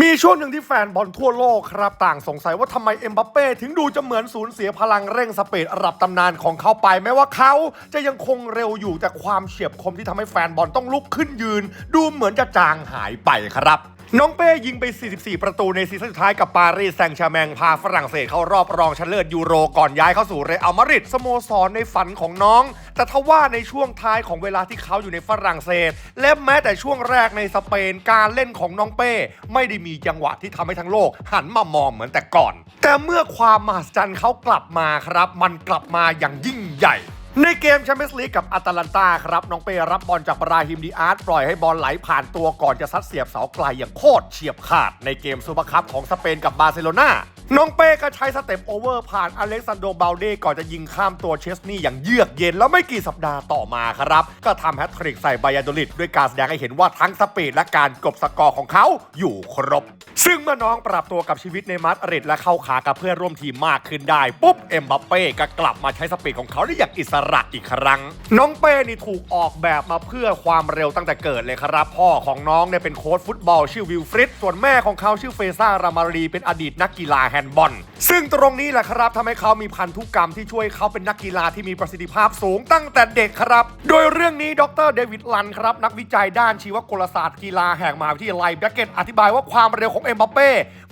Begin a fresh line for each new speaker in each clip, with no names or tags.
มีช่วงหนึ่งที่แฟนบอลทั่วโลกครับต่างสงสัยว่าทำไมเอ็มบัปเป้ถึงดูจะเหมือนสูญเสียพลังเร่งสเปดระดับตำนานของเขาไป แม้ว่าเขาจะยังคงเร็วอยู่แต่ความเฉียบคมที่ทำให้แฟนบอลต้องลุกขึ้นยืน ดูเหมือนจะจางหายไปครับ น้องเป้ยิงไป 44 ประตูในซีซั่นสุดท้ายกับปารีสแซงต์แชร์แมงพาฝรั่งเศสเข้ารอบรองชนะเลิศยูโรก่อนย้ายเข้าสู่เรอัลมาดริดสโมสรในฝันของน้อง แต่ทว่าในช่วงท้ายของเวลาที่เขาอยู่ในฝรั่งเศส และแม้แต่ช่วงแรกในสเปนการเล่นของน้องเป้ ไม่ได้มีจังหวะที่ทำให้ทั้งโลก หันมามองเหมือนแต่ก่อน แต่เมื่อความมหัศจรรย์เขากลับมาครับ มันกลับมาอย่างยิ่งใหญ่ ในเกมแชมเปี้ยนส์ลีกกับอาตาลันตาครับ น้องเปรับบอลจากบราฮิมดีอาร์ตปล่อยให้บอลไหลผ่านตัวก่อนจะซัดเสียบเสาไกลอย่างโคตรเฉียบขาดในเกมซูเปอร์คัพของสเปนกับบาร์เซโลนา น้องเป้ก็ใช้สเต็ปโอเวอร์ผ่านอเล็กซานโดเบลเดก่อนจะยิงข้ามตัวเชสนี่อย่างเยือกเย็นแล้วไม่กี่สัปดาห์ต่อมาครับ ก็ทำแฮตทริกใส่บายาโดลิดด้วยการแสดงให้เห็นว่าทั้งสปีดและการกบสกอร์ของเขาอยู่ครบ ซึ่งเมื่อน้องปรับตัวกับชีวิตในมาดริดและเข้าขากับเพื่อนร่วมทีมมากขึ้นได้ ปุ๊บเอ็มบัปเป้ก็กลับมาใช้สปีดของเขาได้อย่างอิสระอีกครั้ง น้องเป้นี่ถูกออกแบบมาเพื่อความเร็วตั้งแต่เกิดเลยครับ พ่อของน้องเนี่ยเป็นโค้ชฟุตบอลชื่อวิลฟริดส่วนแม่ของเขาชื่อเฟซ่ารามารีเป็นอดีตนักกีฬาแฮนนบอลซึ่งตรงนี้แหละครับทำให้เขามีพันธุกรรมที่ช่วยเขาเป็นนักกีฬาที่มีประสิทธิภาพสูงตั้งแต่เด็กครับ โดยเรื่องนี้ดรเดวิดลันครับ นักวิจัยด้านชีวกลศาสตร์กีฬาแห่งมหาวิทยาลัยแบ็กเก็ตอธิบายว่าความเร็วของเอ็มบัปเป้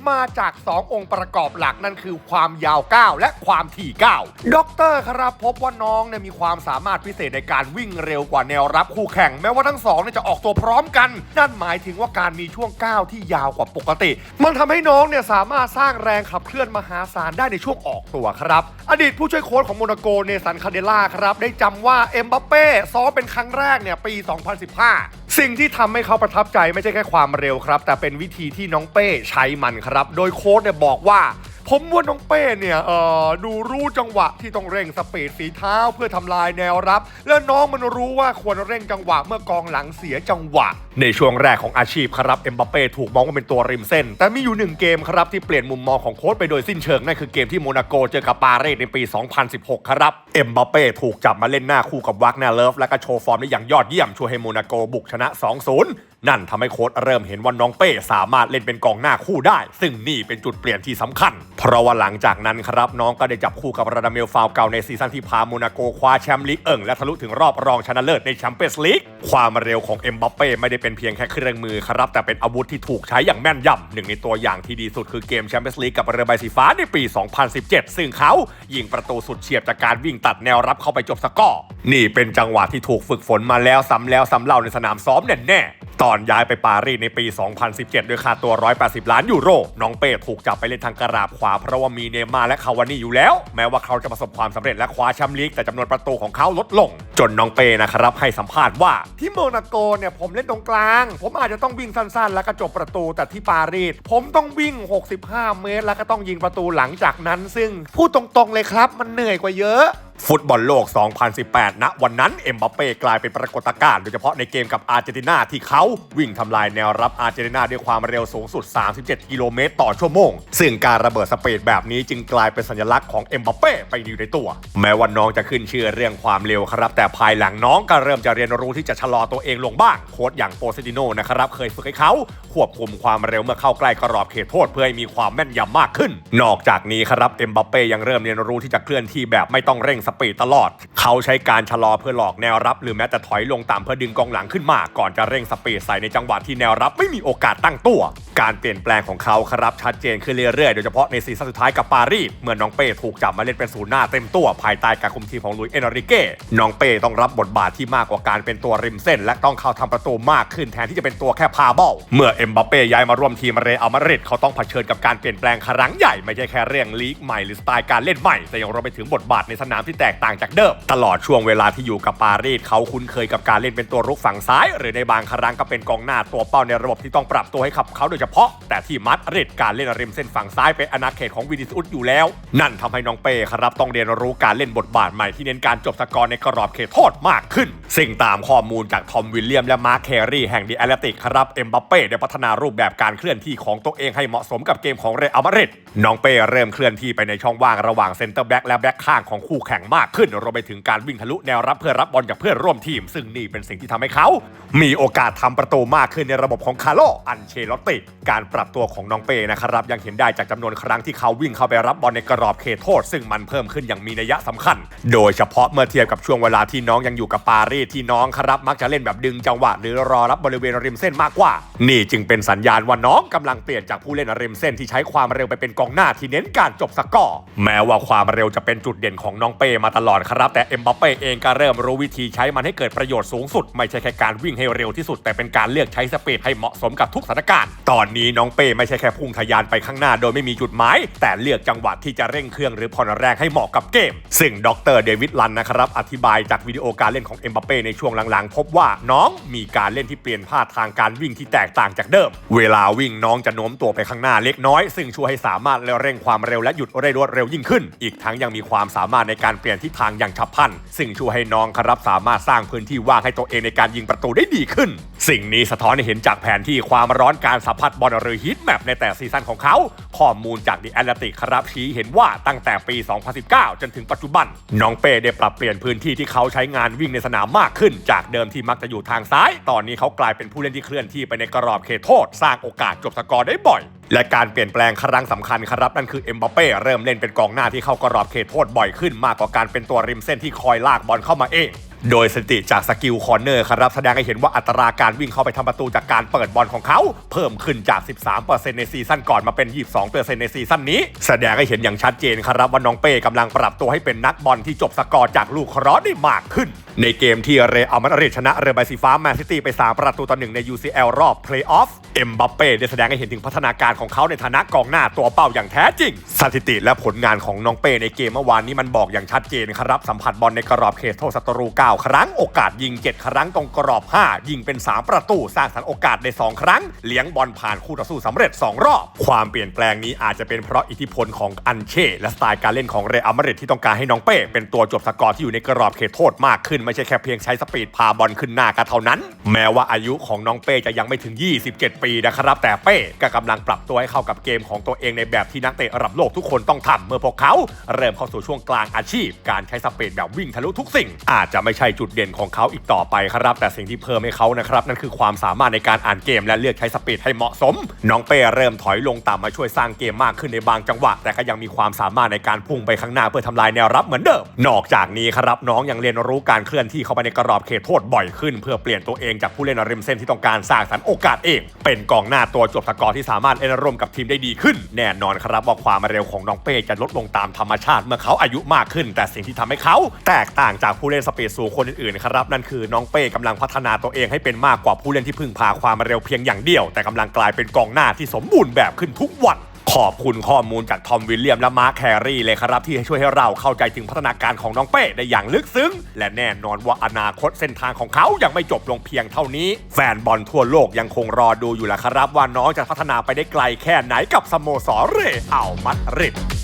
มาจาก 2 องค์ประกอบหลักนั่นคือความยาวก้าและความถี่ก้าวดรครับพบว่าน้องเนี่ยมีความสามารถพิเศษในการวิ่งเร็วกว่าแนวรับคู่แข่ง แม้ว่าทั้งสองเนี่ยจะออกตัวพร้อมกัน นั่นหมายถึงว่าการมีช่วงก้าที่ยาวกว่าปกติ มันทำให้น้องเนี่ยสามารถสร้างแรงขับเคลื่อนมหาศาลได้ในช่วงออกตัวครับ อดีตผู้ช่วยโค้ชของโมนาโกเนสันคาเดล่าครับได้จำว่าเอ็มบัปเป้ซ้อมเป็นครั้งแรกเนี่ยปี 2015 สิ่งที่ทำให้เขาประทับใจไม่ใช่แค่ความเร็วครับ แต่เป็นวิธีที่น้องเป้ใช้มันครับโดยโค้ชเนี่ยบอกว่า ผมว่าน้องเป้เนี่ยเอ่อดูรู้จังหวะที่ต้องเร่งสปีดฝีเท้าเพื่อทำลายแนวรับ และน้องมันรู้ว่าควรเร่งจังหวะเมื่อกองหลังเสียจังหวะ ในช่วงแรกของอาชีพครับเอ็มบัปเป้ถูกมองว่าเป็นตัวริมเส้น แต่มีอยู่หนึ่งเกมครับที่เปลี่ยนมุมมองของโค้ชไปโดยสิ้นเชิง นั่นคือเกมที่โมนาโกเจอกับปาเรสในปี 2016 ครับเอ็มบัปเป้ถูกจับมาเล่นหน้าคู่กับวักนาเลฟและก็โชว์ฟอร์มได้อย่างยอดเยี่ยมช่วยให้โมนาโกบุกชนะ 2-0 นั่นทำให้โค้ชเริ่มเห็นว่าน้องเป้สามารถเล่นเป็นกองหน้าคู่ได้ ซึ่งนี่เป็นจุดเปลี่ยนที่สำคัญ เพราะว่าหลังจากนั้นครับน้องก็ได้จับคู่กับราดาเมลฟาวเก่าในซีซั่นที่พาโมนาโกคว้าแชมป์ลีกเอิงและทะลุถึงรอบรองชนะเลิศในแชมเปี้ยนส์ลีกความเร็วของเอ็มบัปเป้ไม่ได้เป็นเพียงแค่เครื่องมือครับแต่เป็นอาวุธที่ถูกใช้อย่างแม่นยำหนึ่งในตัวอย่างที่ดีสุดคือเกมแชมเปี้ยนส์ลีกกับเรือใบสีฟ้าในปี 2017 ซึ่งเขายิงประตูสุดเฉียบจากการวิ่งตัดแนวรับเข้าไปจบสกอร์นี่เป็นจังหวะที่ถูกฝึกฝนมาแล้วซ้ำแล้วซ้ำเล่าในสนามซ้อมแน่ๆตออนย้ายไปปารีสในปี 2017 ด้วยค่าตัว 180 ล้านยูโร น้องเป้ถูกจับไปเล่นทางกระาบขวาเพราะว่ามีเนย์มาและคาวานี่อยู่แล้ว แม้ว่าเขาจะประสบความสำเร็จและคว้าแชมป์ลีกแต่จำนวนประตูของเขาลดลง จนน้องเป้นะครับให้สัมภาษณ์ว่าที่โมนาโกเนี่ยผมเล่นตรงกลาง ผมอาจจะต้องวิ่งสั้นๆ แล้วก็จบประตูแต่ที่ปารีสผมต้องวิ่ง 65 เมตร แล้วก็ต้องยิงประตูหลังจากนั้น ซึ่งพูดตรงๆเลยครับ มันเหนื่อยกว่าเยอะ ฟุตบอลโลก 2018 ณ วันนั้น เอ็มบัปเป้กลายเป็นปรากฏการณ์โดยเฉพาะในเกมกับอาร์เจนตินาที่เขาวิ่งทำลายแนวรับอาร์เจนตินาด้วยความเร็วสูงสุด 37 กิโลเมตรต่อชั่วโมง ซึ่งการระเบิดสเปดแบบนี้จึงกลายเป็นสัญลักษณ์ของเอ็มบัปเป้ไปอยู่ในตัว แม้ว่าน้องจะขึ้นชื่อเรื่องความเร็วครับ แต่ภายหลังน้องก็เริ่มจะเรียนรู้ที่จะชะลอตัวเองลงบ้าง โค้ชอย่างโปเซติโนนะครับเคยฝึกให้เขาควบคุมความเร็วเมื่อเข้าใกล้กรอบเขตโทษเพื่อให้มีความแม่นยำมากขึ้น นอกจากนี้ครับเอ็มบัปเป้ยังเริ่มเรียนรู้ที่จะเคลื่อนที่แบบไม่ต้องเร่งสปีดตลอด เขาใช้การชะลอเพื่อหลอกแนวรับ หรือแม้แต่ถอยลงตามเพื่อดึงกองหลังขึ้นมา ก่อนจะเร่งสปีดใส่ในจังหวะที่แนวรับไม่มีโอกาสตั้งตัวการเปลี่ยนแปลงของเขาครับชัดเจนขึ้นเรื่อยๆ โดยเฉพาะในซีซั่นสุดท้ายกับปารีสเมื่อน้องเป้ถูกจับมาเล่นเป็นศูนย์หน้าเต็มตัวภายใต้การคุมทีมของลุยเอนริเก้น้องเป้ต้องรับบทบาทที่มากกว่าการเป็นตัวริมเส้น และต้องเข้าทำประตูมากขึ้นแทนที่จะเป็นตัวแค่พาบอลเมื่อเอ็มบัปเป้ย้ายมาร่วมทีมเรอัลมาดริดเขาต้องเผชิญกับการเปลี่ยนแปลงครั้งใหญ่ไม่ใช่แค่เรื่องลีกใหม่หรือสไตล์การเล่นใหม่แต่ยังรวมไปถึงบทบาทในสนามที่แตกต่างจากเดิมตลอดช่วงเวลาที่อยู่กับปารีสเขาคุ้นเคยกับการเล่นเป็นตัวรุกฝั่งซ้าย หรือในบางครั้งก็เป็นกองหน้าตัวเป้าในระบบที่ต้องปรับตัวให้ขับเขาโดยเฉพาะ แต่ที่มัดริดการเล่นริมเส้นฝั่งซ้ายเป็นอาณาเขตของวินิสอุสอยู่แล้ว นั่นทำให้น้องเป้ครับต้องเรียนรู้การเล่นบทบาทใหม่ที่เน้นการจบสกอร์ในกรอบเขตโทษมากขึ้นสิ่งตามข้อมูลจากทอมวิลเลียมและมาร์คแครีแห่งดีแอตเลติกครับเอ็มบัปเป้ได้พัฒนารูปแบบการเคลื่อนที่ของตัวเองให้เหมาะสมกับเกมของเรอัลมาดริดน้องเป้เริ่มเคลื่อนที่ไปในช่องว่างระหว่างเซนเตอร์แบ็กและแบ็กข้างของคู่แข่งมากขึ้นรวมไปถึงการวิ่งทะลุแนวรับเพื่อรับบอลจากเพื่อนร่วมทีม ซึ่งนี่เป็นสิ่งที่ทำให้เขา มีโอกาสทำประตูมากขึ้นในระบบของคาร์โลอันเชลอตติ การปรับตัวของน้องเปนะครับยังเห็นได้จากจำนวนครั้งที่เขาวิ่งเข้าไปรับบอลในกรอบเขตโทษ ซึ่งมันเพิ่มขึ้นอย่างมีนัยสำคัญ โดยเฉพาะเมื่อเทียบกับช่วงเวลาที่น้องยังอยู่กับปารีสที่น้องครับมักจะเล่นแบบดึงจังหวะหรือรอรับบริเวณริมเส้นมากกว่า นี่จึงเป็นสัญญาณว่าน้องกำลังเปลี่ยนจากผู้เล่นริมเส้นที่ใช้ความเร็วไปเป็นกองหน้าที่เน้นการจบสกอร์แม้ว่าความเร็วจะเป็นจุดเด่นของน้องเปมาตลอดครับ แต่เอ็มบัปเป้เองก็เริ่มรู้วิธีใช้มันให้เกิดประโยชน์สูงสุด ไม่ใช่แค่การวิ่งให้เร็วที่สุดแต่เป็นการเลือกใช้สปีดให้เหมาะสมกับทุกสถานการณ์ ตอนนี้น้องเป้ไม่ใช่แค่พุ่งทะยานไปข้างหน้าโดยไม่มีจุดหมาย แต่เลือกจังหวะที่จะเร่งเครื่องหรือผ่อนแรงให้เหมาะกับเกม ซึ่งดรเดวิดลันนะครับอธิบายจากวิดีโอการเล่นของเอ็มบัปเป้ในช่วงหลังๆ พบว่าน้องมีการเล่นที่เปลี่ยนพาทางการวิ่งที่แตกต่างจากเดิม เวลาวิ่งน้องจะโน้มตัวไปข้างหน้าเล็กน้อย ซึ่งช่วยให้สามารถเร่งความเร็วและหยุดได้รวดเร็วยิ่งขึ้น อีกทั้งยังมีความสามารถในการเปลี่ยนทิศทางอย่างฉับพลัน ซึ่งช่วยให้น้องครับสามารถสร้างพื้นที่ว่างให้ตัวเองในการยิงประตูได้ดีขึ้น สิ่งนี้สะท้อนให้เห็นจากแผนที่ความร้อนการสัมผัสบอลหรือฮีทแมปในแต่ซีซั่นของเขา ข้อมูลจากดิแอตเลติกครับชี้เห็นว่าตั้งแต่ปี 2019 จนถึงปัจจุบัน น้องเป้ได้ปรับเปลี่ยนพื้นที่ที่เขาใช้งานวิ่งในสนามมากขึ้น จากเดิมที่มักจะอยู่ทางซ้าย ตอนนี้เขากลายเป็นผู้เล่นที่เคลื่อนที่ไปในกรอบเขตโทษ สร้างโอกาสจบสกอร์ได้บ่อยและการเปลี่ยนแปลงครั้งสำคัญครับนั่นคือเอ็มบัปเป้เริ่มเล่นเป็นกองหน้าที่เข้ากรอบเขตโทษบ่อยขึ้นมากกว่าการเป็นตัวริมเส้นที่คอยลากบอลเข้ามาเอง โดยสถิติจากสกิลคอร์เนอร์ครับแสดงให้เห็นว่าอัตราการวิ่งเข้าไปทำประตูจากการเปิดบอลของเขา เพิ่มขึ้นจาก 13%ในซีซั่นก่อนมาเป็น 22%ในซีซั่นนี้ แสดงให้เห็นอย่างชัดเจนครับว่าน้องเป้กำลังปรับตัวให้เป็นนักบอลที่จบสกอร์จากลูกคราะห์ได้มากขึ้น ในเกมที่เรอัลมาดริดชนะเรอัลใบสีฟ้าแมนซิตี้ไป 3 ประตูต่อหนึ่งใน UCL รอบเพลย์ออฟเอ็มบัปเป้ได้แสดงให้เห็นถึงพัฒนาการของเขาในฐานะกองหน้าตัวเป้าอย่างแท้จริง สถิติและผลงานของน้องเป้ในเกมเมื่อวานนี้มันบอกอย่างชัดเจนครับสัมผัสบอลในกรอบเขตโทษศัตรู9ครั้ง โอกาสยิง 7 ครั้งตรงกรอบ 5 ยิงเป็น 3 ประตู สร้างสรรค์โอกาสใน 2 ครั้ง เลี้ยงบอลผ่านคู่ต่อสู้สำเร็จ 2 รอบ ความเปลี่ยนแปลงนี้อาจจะเป็นเพราะอิทธิพลของอันเช่ และสไตล์การเล่นของเรอัลมาดริดที่ต้องการให้น้องเป้ เป็นตัวจบสกอร์ที่อยู่ในกรอบเขตโทษมากขึ้นไม่ใช่แค่เพียงใช้สปีดพาบอลขึ้นหน้ากันเท่านั้น แม้ว่าอายุของน้องเป้จะยังไม่ถึง 27 ปีนะครับแต่เป้ก็กำลังปรับตัวให้เข้ากับเกมของตัวเองในแบบที่นักเตะระดับโลกทุกคนต้องทำเมื่อพวกเขา เริ่มเข้าสู่ช่วงกลางอาชีพ การใช้สปีดแบบวิ่งทะลุทุกสิ่ง อาจจะไม่ใช่ช่จุดเด่นของเขาอีกต่อไปครับ แต่สิ่งที่เพิ่มให้เขานะครับนั่นคือความสามารถในการอ่านเกมและเลือกใช้สปีดให้เหมาะสม น้องเป้เริ่มถอยลงต่ำมาช่วยสร้างเกมมากขึ้นในบางจังหวะ แต่ก็ยังมีความสามารถในการพุ่งไปข้างหน้าเพื่อทำลายแนวรับเหมือนเดิม นอกจากนี้ครับน้องยังเรียนรู้การเคลื่อนที่เข้าไปในกรอบเขตโทษบ่อยขึ้น เพื่อเปลี่ยนตัวเองจากผู้เล่นริมเส้นที่ต้องการสร้างสรรค์โอกาสเอง เป็นกองหน้าตัวจบสกอร์ที่สามารถเล่นร่วมกับทีมได้ดีขึ้น แน่นอนครับว่าความเร็วของน้องเป้จะลดลงตามธรรมชาติเมื่อเขาอายุมากขึ้น แต่สิ่งที่ทำให้เขา แตกต่างจากผู้เล่นสปีดสูงคนอื่นๆครับนั่นคือน้องเป้กำลังพัฒนาตัวเองให้เป็นมากกว่าผู้เล่นที่พึ่งพาความเร็วเพียงอย่างเดียว แต่กำลังกลายเป็นกองหน้าที่สมบูรณ์แบบขึ้นทุกวันขอบคุณข้อมูลจากทอมวิลเลียมและมาร์คแครีเลยครับที่ช่วยให้เราเข้าใจถึงพัฒนาการของน้องเป้ได้อย่างลึกซึ้ง และแน่นอนว่าอนาคตเส้นทางของเขายังไม่จบลงเพียงเท่านี้ แฟนบอลทั่วโลกยังคงรอดูอยู่แหละครับว่าน้องจะพัฒนาไปได้ไกลแค่ไหนกับสโมสรเรอัลมาดริด